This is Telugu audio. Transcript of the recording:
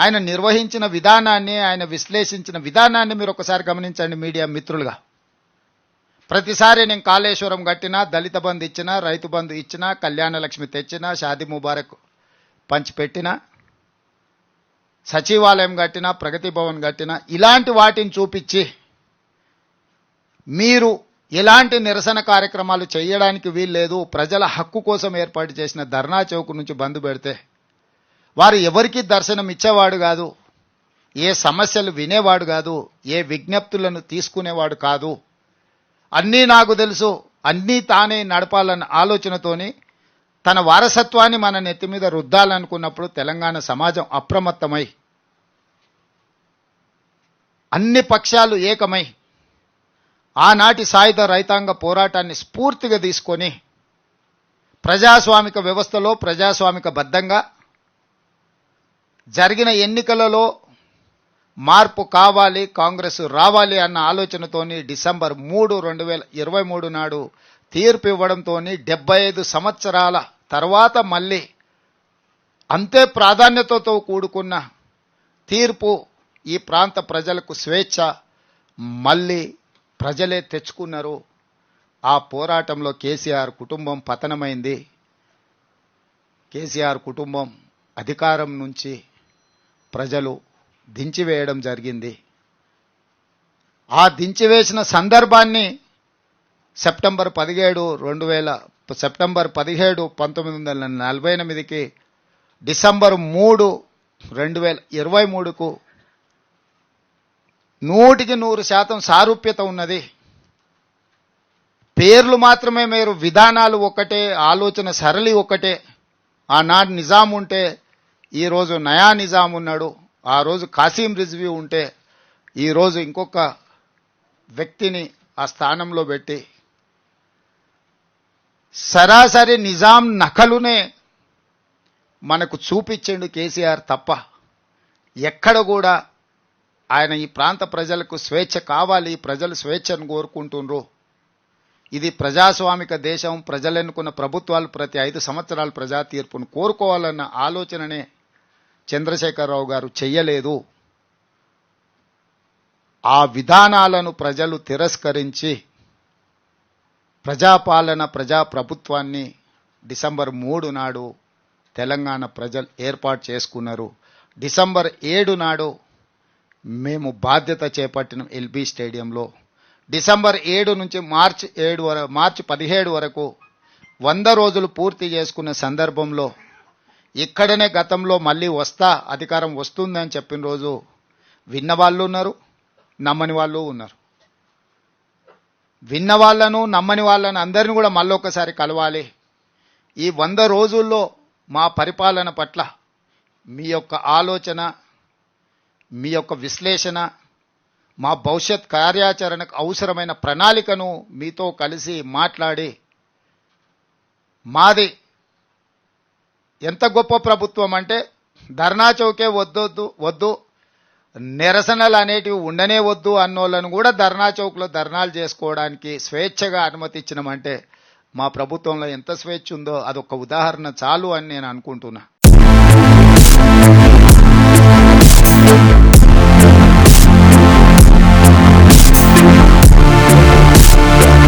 ఆయన నిర్వహించిన విధానాన్ని ఆయన విశ్లేషించిన విధానాన్ని మీరు ఒకసారి గమనించండి మీడియా మిత్రులుగా. ప్రతిసారి నేను కాళేశ్వరం కట్టినా దళిత బంధు ఇచ్చినా రైతు బంధు ఇచ్చినా కళ్యాణలక్ష్మి తెచ్చినా షాది ముబారక్ పంచిపెట్టినా సచివాలయం కట్టినా ప్రగతి భవన్ కట్టినా ఇలాంటి వాటిని చూపించి మీరు ఎలాంటి నిరసన కార్యక్రమాలు చేయడానికి వీల్లేదు ప్రజల హక్కు కోసం ఏర్పాటు చేసిన ధర్నా చౌక్ నుంచి బంద్ పెడితే వారు ఎవరికి దర్శనం ఇచ్చేవాడు కాదు. ఏ సమస్యలు వినేవాడు కాదు. ఏ విజ్ఞప్తులను తీసుకునేవాడు కాదు. అన్నీ నాకు తెలుసు. అన్నీ తానే నడపాలన్న ఆలోచనతోని తన వారసత్వాన్ని మన నెత్తి మీద రుద్దాలనుకున్నప్పుడు తెలంగాణ సమాజం అప్రమత్తమై అన్ని పక్షాలు ఏకమై ఆనాటి సాయుధ రైతాంగ పోరాటాన్ని స్ఫూర్తిగా తీసుకొని ప్రజాస్వామిక వ్యవస్థలో ప్రజాస్వామిక బద్ధంగా జరిగిన ఎన్నికలలో మార్పు కావాలి కాంగ్రెస్ రావాలి అన్న ఆలోచనతోని డిసెంబర్ మూడు రెండు వేల ఇరవై మూడు నాడు తీర్పు ఇవ్వడంతో డెబ్బై ఐదు సంవత్సరాల తర్వాత మళ్ళీ అంతే ప్రాధాన్యతతో కూడుకున్న తీర్పు ఈ ప్రాంత ప్రజలకు స్వేచ్ఛ. మళ్ళీ ప్రజలే తెచ్చుకున్నారు. ఆ పోరాటంలో కేసీఆర్ కుటుంబం పతనమైంది. కేసీఆర్ కుటుంబం అధికారం నుంచి ప్రజలు దించివేయడం జరిగింది. ఆ దించివేసిన సందర్భాన్ని సెప్టెంబర్ పదిహేడు రెండు వేల సెప్టెంబర్ పదిహేడు పంతొమ్మిది వందల నలభై ఎనిమిదికి డిసెంబర్ మూడు రెండు వేల ఇరవై మూడుకు నూటికి నూరు శాతం సారూప్యత ఉన్నది. పేర్లు మాత్రమే మీరు విధానాలు ఒకటే ఆలోచన సరళి ఒకటే. ఆనాడు నిజాం ఉంటే ఈరోజు నయా నిజాం ఉన్నాడు. ఆ రోజు కాసిం రిజ్వీ ఉంటే ఈరోజు ఇంకొక వ్యక్తిని ఆ స్థానంలో పెట్టి సరాసరి నిజాం నకలునే మనకు చూపించిండు కేసీఆర్ తప్ప ఎక్కడ కూడా ఆయన ఈ ప్రాంత ప్రజలకు స్వేచ్ఛ కావాలి ప్రజలు స్వేచ్ఛను కోరుకుంటుండ్రు. ఇది ప్రజాస్వామిక దేశం ప్రజలెన్నుకున్న ప్రభుత్వాలు ప్రతి ఐదు సంవత్సరాలు ప్రజా తీర్పును కోరుకోవాలన్న ఆలోచననే చంద్రశేఖరరావు గారు చెయ్యలేదు. ఆ విధానాలను ప్రజలు తిరస్కరించి ప్రజాపాలన ప్రజాప్రభుత్వాన్ని డిసెంబర్ మూడు నాడు తెలంగాణ ప్రజలు ఏర్పాటు చేసుకున్నారు. డిసెంబర్ ఏడు నాడు మేము బాధ్యత చేపట్టిన ఎల్బీ స్టేడియంలో. డిసెంబర్ ఏడు నుంచి మార్చి ఏడు వరకు మార్చి పదిహేడు వరకు వంద రోజులు పూర్తి చేసుకున్న సందర్భంలో ఇక్కడనే గతంలో మళ్ళీ వస్తా అధికారం వస్తుందని చెప్పిన రోజు విన్న వాళ్ళు ఉన్నారు నమ్మని వాళ్ళు ఉన్నారు. విన్న వాళ్ళను నమ్మని వాళ్ళను అందరిని కూడా మళ్ళొకసారి కలవాలి. ఈ వంద రోజుల్లో మా పరిపాలన పట్ల మీ యొక్క ఆలోచన మీ యొక్క విశ్లేషణ మా భవిష్యత్ కార్యాచరణకు అవసరమైన ప్రణాళికను మీతో కలిసి మాట్లాడి మాది ఎంత గొప్ప ప్రభుత్వం అంటే ధర్నా చౌకే వద్దొద్దు వద్దు. నిరసనలు అనేటివి ఉండనే వద్దు అన్నోళ్ళను కూడా ధర్నా చౌక్లో ధర్నాలు చేసుకోవడానికి స్వేచ్ఛగా అనుమతిచ్చినామంటే మా ప్రభుత్వంలో ఎంత స్వేచ్ఛ ఉందో అదొక ఉదాహరణ చాలు అని నేను అనుకుంటున్నా.